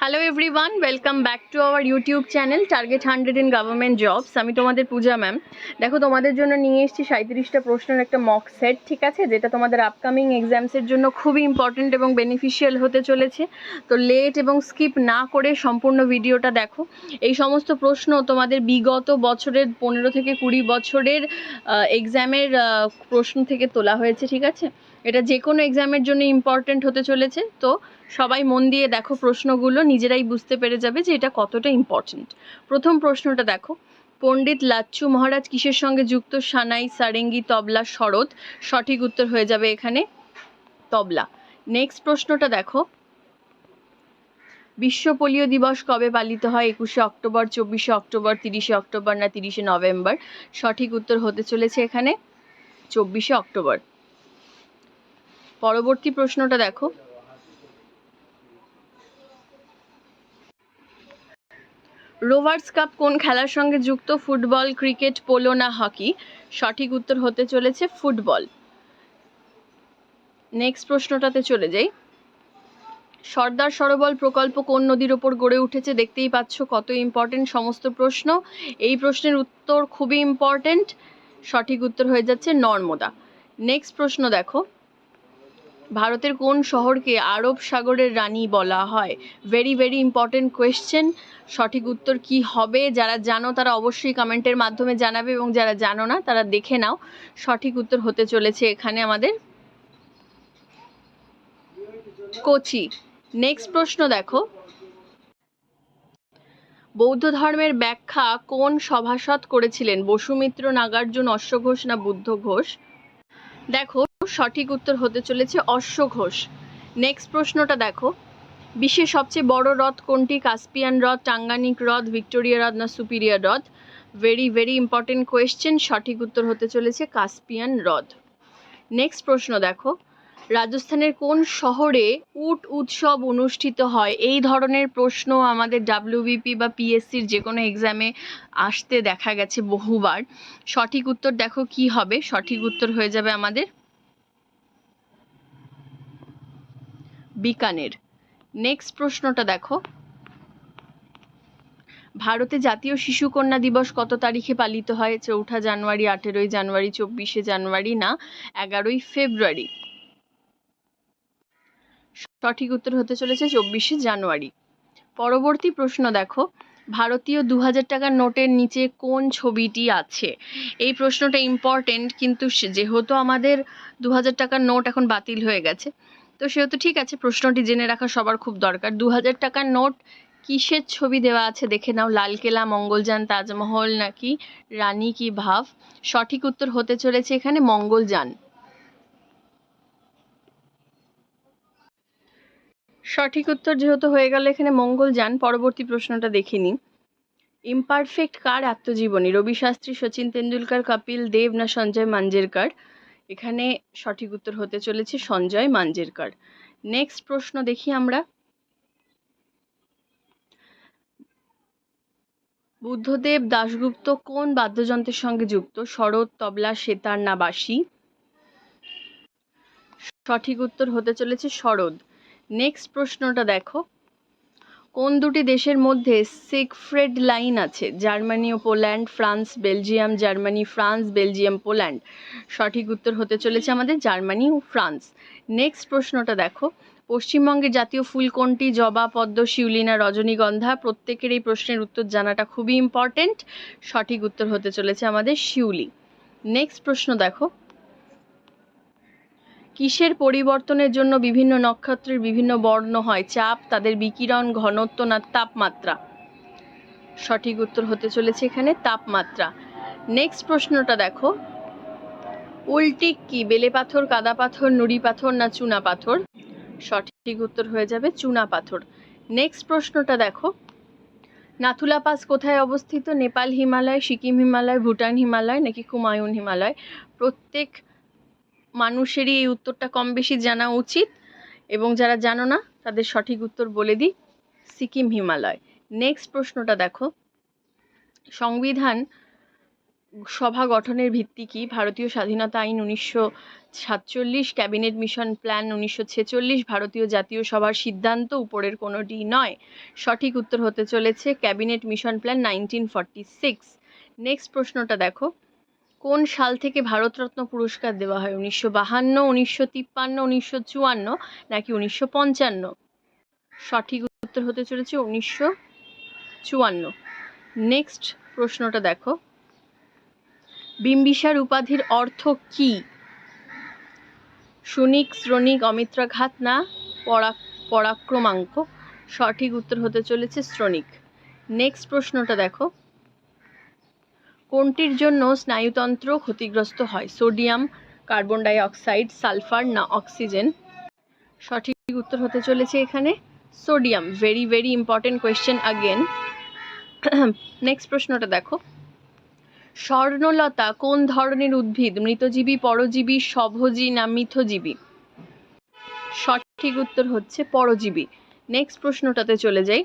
Hello everyone welcome back to our YouTube channel target hundred in government jobs আমি তোমাদের পূজা ma'am দেখো, তোমাদের জন্য নিয়ে এসেছি সাঁত্রিশটা প্রশ্নের একটা মক সেট ঠিক আছে? যেটা তোমাদের আপকামিং এক্সামসের জন্য খুবই ইম্পর্ট্যান্ট এবং বেনিফিশিয়াল হতে চলেছে। তো লেট এবং স্কিপ না করে সম্পূর্ণ ভিডিওটা দেখো। এই সমস্ত প্রশ্ন তোমাদের বিগত বছরের পনেরো থেকে কুড়ি বছরের এক্সামের প্রশ্ন থেকে তোলা হয়েছে, ঠিক আছে? এটা যে কোনো এক্সামের জন্য ইম্পর্ট্যান্ট হতে চলেছে। তো সবাই মন দিয়ে দেখো প্রশ্নগুলো, নিজেরাই বুঝতে পেরে যাবে যে এটা কতটা ইম্পর্ট্যান্ট প্রথম প্রশ্নটা দেখো, পণ্ডিত লাচ্ছু মহারাজ কিসের সঙ্গে যুক্ত? সানাই, সারেঙ্গি, তবলা, শরৎ। সঠিক উত্তর হয়ে যাবে এখানে তবলা। নেক্সট প্রশ্নটা দেখো, বিশ্ব পোলিও দিবস কবে পালিত হয়? একুশে অক্টোবর, চব্বিশে অক্টোবর, তিরিশে অক্টোবর না তিরিশে নভেম্বর? সঠিক উত্তর হতে চলেছে এখানে চব্বিশে অক্টোবর। পরবর্তী প্রশ্নটা দেখো। রোভার্স কাপ কোন খেলার সঙ্গে যুক্ত? ফুটবল, ক্রিকেট, পোলো না হকি? সঠিক উত্তর হতে চলেছে ফুটবল। নেক্সট প্রশ্নটাতে চলে যাই। সর্দার সরোবর প্রকল্প কোন নদীর ওপর গড়ে উঠেছে দেখতেই পাচ্ছ কত ইম্পর্টেন্ট সমস্ত প্রশ্ন। এই প্রশ্নের উত্তর খুবই ইম্পর্টেন্ট সঠিক উত্তর হয়ে যাচ্ছে নর্মদা। নেক্সট প্রশ্ন দেখো। ভারতের কোন শহরকে আরব সাগরের রানী বলা হয়? ভেরি ভেরি ইম্পর্টেন্ট কোয়েশ্চেন সঠিক উত্তর কি হবে? যারা জানো তারা অবশ্যই কমেন্টের মাধ্যমে জানাবে এবং যারা জানো না তারা দেখে নাও। সঠিক উত্তর হতে চলেছে এখানে আমাদের। কোচি। নেক্সট প্রশ্ন দেখো। বৌদ্ধ ধর্মের ব্যাখ্যা কোন সভাসদ করেছিলেন? বসুমিত্র নাগার্জুন অশ্ব ঘোষ না বুদ্ধ ঘোষ দেখো সঠিক উত্তর হতে চলেছে অশ্ব ঘোষ। নেক্সট প্রশ্নটা দেখো। বিশ্বের সবচেয়ে বড় হ্রদ কোনটি? কাস্পিয়ান হ্রদ টাঙ্গানিক হ্রদ ভিক্টোরিয়া হ্রদ না সুপিরিয়ার হ্রদ? ভেরি ভেরি ইম্পর্টেন্ট কোয়েশ্চেন সঠিক উত্তর হতে চলেছে কাস্পিয়ান হ্রদ। নেক্সট প্রশ্ন দেখো। রাজস্থানের কোন শহরে উট উৎসব অনুষ্ঠিত হয়? এই ধরনের প্রশ্ন আমাদের ডাব্লিউবিপি বা পিএসসির যে কোনো এক্সামে আসতে দেখা গেছে বহুবার। সঠিক উত্তর দেখো কি হবে? সঠিক উত্তর হয়ে যাবে আমাদের বিকানের। নেক্সট প্রশ্নটা দেখো। ভারতে জাতীয় শিশু কন্যা দিবস কত তারিখে পালিত হয়? চৌঠা জানুয়ারি, আঠেরোই জানুয়ারি, চব্বিশে জানুয়ারি না এগারোই ফেব্রুয়ারি? সঠিক উত্তর হতে চলেছে চব্বিশে জানুয়ারি। পরবর্তী প্রশ্ন দেখো। ভারতীয় দু হাজার টাকার নোটের নিচে কোন ছবিটি আছে? এই প্রশ্নটা ইম্পর্টেন্ট কিন্তু যেহেতু আমাদের দু হাজার টাকার নোট এখন বাতিল হয়ে গেছে তো সেহেতু ঠিক আছে, প্রশ্নটি জেনে রাখা সবার খুব দরকার। দু হাজার টাকার নোট কিসের ছবি দেওয়া আছে দেখে নাও লালকেলা মঙ্গলযান, তাজমহল নাকি? রানী কি ভাব? সঠিক উত্তর হতে চলেছে এখানে মঙ্গলযান। সঠিক উত্তর যেহেতু হয়ে গেল এখানে মঙ্গলযান, পরবর্তী প্রশ্নটা দেখে নিই। ইমপারফেক্ট কার আত্মজীবনী? রবি শাস্ত্রী সচিন তেন্ডুলকার, কপিল দেব না সঞ্জয় মাঞ্জেরকর? এখানে সঠিক উত্তর হতে চলেছে সঞ্জয় মাঞ্জেরকর। নেক্সট প্রশ্ন দেখি আমরা। বুদ্ধদেব দাশগুপ্ত কোন বাদ্যযন্ত্রের সঙ্গে যুক্ত? শরৎ, তবলা, সেতার না বাঁশি? সঠিক উত্তর হতে চলেছে শরৎ। নেক্সট প্রশ্নটা দেখো। কোন দুটি দেশের মধ্যে সিগফ্রেড লাইন আছে? জার্মানি ও Poland, France, Belgium, Germany, France, Belgium, Poland. সঠিক উত্তর হতে চলেছে আমাদের জার্মানি ও ফ্রান্স। নেক্সট প্রশ্নটা দেখো। পশ্চিমবঙ্গের জাতীয় ফুল কোনটি? জবা, পদ্ম, শিউলিনা, রজনীগন্ধা। প্রত্যেকের এই প্রশ্নের উত্তর জানাটা খুবই ইম্পর্টেন্ট সঠিক উত্তর হতে চলেছে আমাদের শিউলি। নেক্সট প্রশ্ন দেখো। কিসের পরিবর্তনের জন্য বিভিন্ন নক্ষত্রের বিভিন্ন বর্ণ হয়? চাপ, তাদের বিকিরণ, ঘনত্ব না তাপমাত্রা? সঠিক উত্তর হতে চলেছে এখানে তাপমাত্রা। নেক্সট প্রশ্নটা দেখো। উল্টিক কি? বেলে পাথর, কাদা পাথর, নুড়ি পাথর না চুনা পাথর? সঠিক উত্তর হয়ে যাবে চুনা পাথর। নেক্সট প্রশ্নটা দেখো। নাথুলা পাস কোথায় অবস্থিত? নেপাল, হিমালয়, সিকিম, হিমালয়, ভুটান, হিমালয় নাকি কুমায়ুন হিমালয়? প্রত্যেক মানুষেরই এই উত্তরটা কম বেশি জানা উচিত এবং যারা জানো না, তাদের সঠিক উত্তর বলে দিই, সিকিম হিমালয়। নেক্সট প্রশ্নটা দেখো। সংবিধান সভা গঠনের ভিত্তি কি? ভারতীয় স্বাধীনতা আইন উনিশশো সাতচল্লিশ, ক্যাবিনেট মিশন প্ল্যান উনিশশো ছেচল্লিশ, ভারতীয় জাতীয় সভার সিদ্ধান্ত উপরের কোনোটি নয়। সঠিক উত্তর হতে চলেছে cabinet mission plan nineteen forty six. Next প্রশ্নটা দেখো। কোন সাল থেকে ভারতরত্ন পুরস্কার দেওয়া হয়? উনিশশো বাহান্ন, উনিশশো তিপ্পান্ন, উনিশশো চুয়ান্ন নাকি উনিশশো পঞ্চান্ন? সঠিক উত্তর হতে চলেছে উনিশশো চুয়ান্ন। নেক্সট প্রশ্নটা দেখো। বিম্বিসার উপাধির অর্থ কি? সুনিক, শ্রনিক অমিত্রাঘাত না? পরা, পরাক্রমাঙ্ক। সঠিক উত্তর হতে চলেছে শ্রনিক। নেক্সট প্রশ্নটা দেখো। কোনটির জন্য স্নায়ুতন্ত্র ক্ষতিগ্রস্ত হয়? Sodium, carbon dioxide sulphur না অক্সিজেন? সঠিক উত্তর হতে চলেছে এখানে। Sodium very very important question again next প্রশ্নটা দেখো। স্বর্ণলতা কোন ধরনের উদ্ভিদ? মৃতজীবী, পরজীবী, সভোজী না মিথজীবী? সঠিক উত্তর হচ্ছে পরজীবী। নেক্সট প্রশ্নটাতে চলে যাই।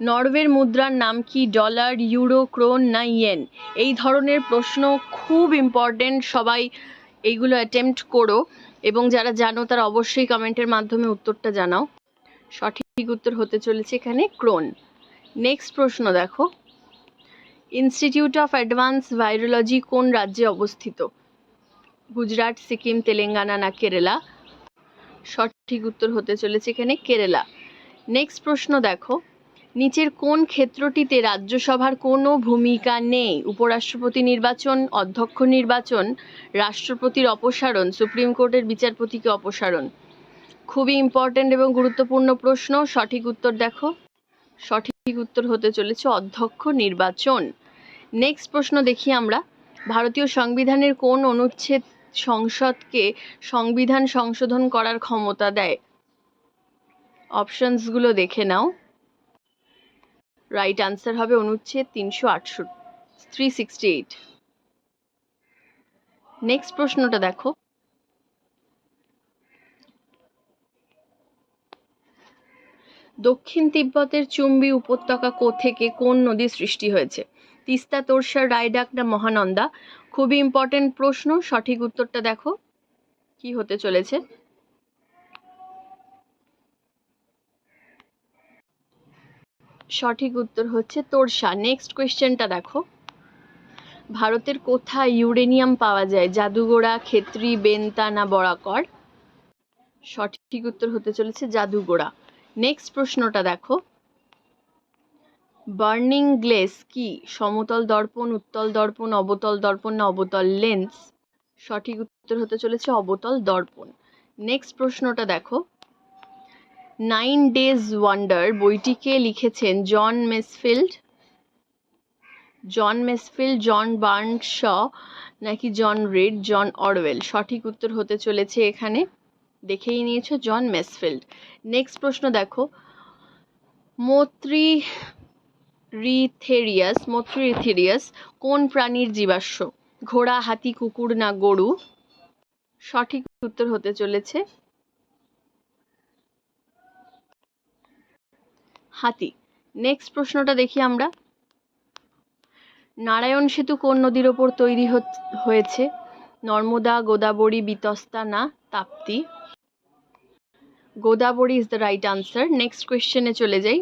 নরওয়ের মুদ্রার নাম কি? ডলার, ইউরো, ক্রোন না ইয়েন? এই ধরনের প্রশ্ন খুব ইম্পর্টেন্ট সবাই এইগুলো অ্যাটেম্প্ট করো। এবং যারা জানো, তারা অবশ্যই কমেন্টের মাধ্যমে উত্তরটা জানাও। সঠিক উত্তর হতে চলেছে এখানে ক্রোন। নেক্সট প্রশ্ন দেখো। ইনস্টিটিউট অফ অ্যাডভান্স ভাইরোলজি কোন রাজ্যে অবস্থিত? গুজরাট, সিকিম, তেলেঙ্গানা না কেরালা? সঠিক উত্তর হতে চলেছে এখানে কেরালা। নেক্সট প্রশ্ন দেখো। নিচের কোন ক্ষেত্রটিতে রাজ্যসভার কোনো ভূমিকা নেই? উপরাষ্ট্রপতি নির্বাচন, অধ্যক্ষ নির্বাচন, রাষ্ট্রপতির অপসারণ, সুপ্রিম কোর্টের বিচারপতিকে অপসারণ? খুবই ইম্পর্ট্যান্ট এবং গুরুত্বপূর্ণ প্রশ্ন। সঠিক উত্তর দেখো। সঠিক উত্তর হতে চলেছে অধ্যক্ষ নির্বাচন। নেক্সট প্রশ্ন দেখি আমরা। ভারতীয় সংবিধানের কোন অনুচ্ছেদ সংসদকে সংবিধান সংশোধন করার ক্ষমতা দেয়? অপশনসগুলো দেখে নাও। রাইট আনসার হবে অনুচ্ছেদ তিনশো আটষট্টি থ্রি সিক্সটি এইট নেক্সট প্রশ্নটা দেখো। দক্ষিণ তিব্বতের চুম্বি উপত্যকা কো থেকে কোন নদী সৃষ্টি হয়েছে? তিস্তা, তোরসা, রায়ডাক না মহানন্দা? খুবই ইম্পর্টেন্ট প্রশ্ন, সঠিক উত্তরটা দেখো। কি হতে চলেছে? সঠিক উত্তর হচ্ছে তোরসা। নেক্সট কোয়েশ্চেনটা দেখো। ভারতের কোথায় ইউরেনিয়াম পাওয়া যায়? জাদুগোড়া, ক্ষেত্রী, বেন্তা না বরাকর? সঠিক উত্তর হতে চলেছে জাদুগোড়া। নেক্সট প্রশ্নটা দেখো। বার্নিং গ্লেস কি? সমতল দর্পণ, উত্তল দর্পণ, অবতল দর্পণ না অবতল লেন্স? সঠিক উত্তর হতে চলেছে অবতল দর্পণ। নেক্সট প্রশ্নটা দেখো। নাইন ডেজ ওয়ান্ডার বইটিকে লিখেছেন জন মেসফিল্ড। জন মেসফিল্ড, জন বার্ন শ নাকি জন রিড, জন অরওয়েল? সঠিক উত্তর হতে চলেছে এখানে। দেখেই নিয়েছ, জন মেসফিল্ড। নেক্সট প্রশ্ন দেখো। মোত্রি রিথেরিয়াস মোত্রিথেরিয়াস কোন প্রাণীর জীবাশ্ম? ঘোড়া, হাতি, কুকুর না গরু? সঠিক উত্তর হতে চলেছে। হাতি। নেক্সট প্রশ্নটা দেখি আমরা। নারায়ণ সেতু কোন নদীর ওপর তৈরি হয়েছে? নর্মদা, গোদাবরী, বিতস্তা না Tapti? Godavari is the right answer next কোয়েশ্চেনে চলে যাই।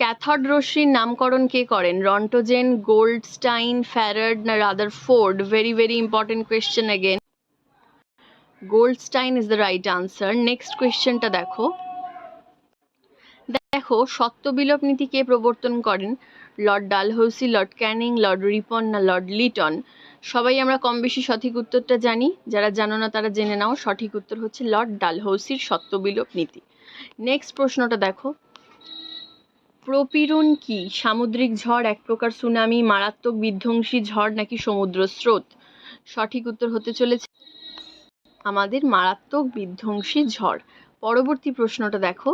ক্যাথড রশ্মির নামকরণ কে করেন? রন্টোজেন, গোল্ডস্টাইন, ফ্যারাড না Rutherford very very important question again Goldstein is the right answer next কোয়েশ্চেনটা দেখো। দেখো, সত্য বিলোপ নীতি কে প্রবর্তন করেন? Lord Dalhousie, Lord Canning, Lord Ripon না লর্ড লিটন? সবাই আমরা কম বেশি সঠিক উত্তরটা জানি। যারা জানো না তারা জেনে নাও, সঠিক উত্তর হচ্ছে লর্ড ডালহৌসির সত্যবিলোপ নীতি। নেক্সট প্রশ্নটা দেখো। প্রপীড়ন কি? সামুদ্রিক ঝড়, এক প্রকার সুনামি, মারাত্মক বিধ্বংসী ঝড় নাকি সমুদ্র স্রোত? সঠিক উত্তর হতে চলেছে আমাদের মারাত্মক বিধ্বংসী ঝড়। পরবর্তী প্রশ্নটা দেখো।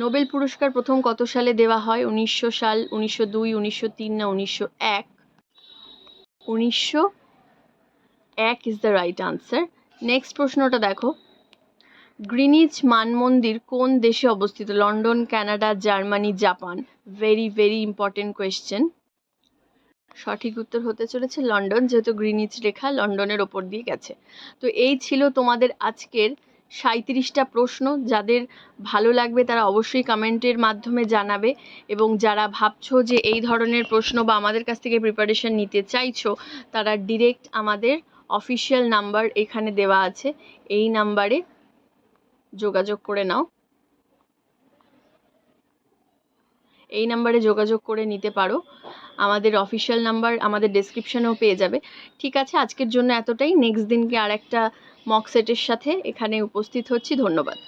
নোবেল পুরস্কার প্রথম কত সালে দেওয়া হয়? উনিশশো সাল, উনিশশো দুই, উনিশশো তিন না উনিশশো এক? উনিশশো এক is the right answer next প্রশ্নটা দেখো। গ্রিনিচ মানমন্দির কোন দেশে অবস্থিত? London, Canada, Germany, Japan? Very very important question সঠিক উত্তর হতে চলেছে লন্ডন, যেহেতু গ্রিনিচ রেখা লন্ডনের ওপর দিয়ে গেছে। তো এই ছিল তোমাদের আজকের সাঁইত্রিশটা প্রশ্ন। যাদের ভালো লাগবে তারা অবশ্যই কমেন্টের মাধ্যমে জানাবে এবং যারা ভাবছ যে এই ধরনের প্রশ্ন বা আমাদের কাছ থেকে প্রিপারেশন নিতে চাইছো, তারা ডিরেক্ট আমাদের অফিসিয়াল নাম্বার এখানে দেওয়া আছে। এই নাম্বারে যোগাযোগ করে নাও। এই নাম্বারে যোগাযোগ করে নিতে পারো। আমাদের অফিসিয়াল নাম্বার আমাদের ডেসক্রিপশনেও পেয়ে যাবে। ঠিক আছে, আজকের জন্য এতটাই। নেক্সট দিনকে আর একটা মক সেটের সাথে এখানে উপস্থিত হচ্ছি। ধন্যবাদ।